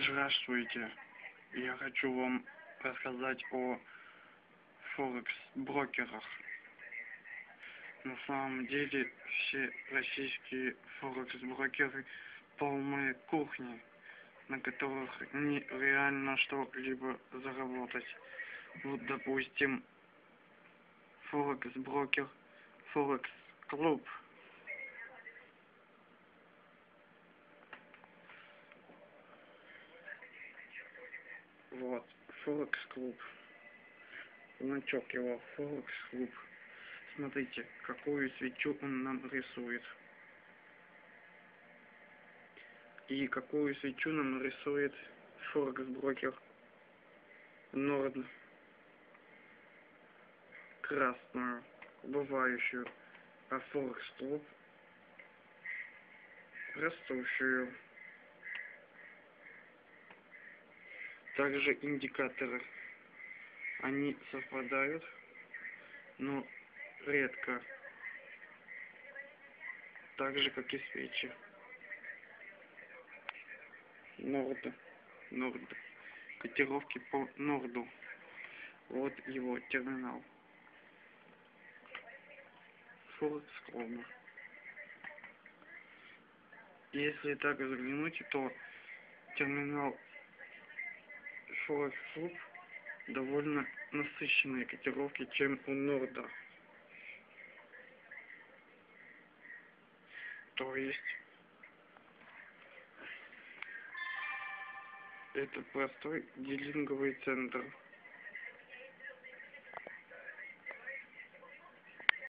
Здравствуйте. Я хочу вам рассказать о Форекс-брокерах. На самом деле все российские Форекс-брокеры полные кухни, на которых нереально что-либо заработать. Вот, допустим, Форекс-брокер, Форекс-клуб. Вот, Форекс Клуб. Значок его, Форекс Клуб. Смотрите, какую свечу он нам рисует. И какую свечу нам рисует Форекс Брокер Норд. Красную, убывающую, а Форекс Клуб растущую. Также индикаторы. Они совпадают, но редко. Так же, как и свечи. Норд. Норд. Котировки по Норду. Вот его терминал. Форекс Клома. Если так взглянуть, то терминал Клуб довольно насыщенные котировки, чем у Норда. То есть это простой дилинговый центр.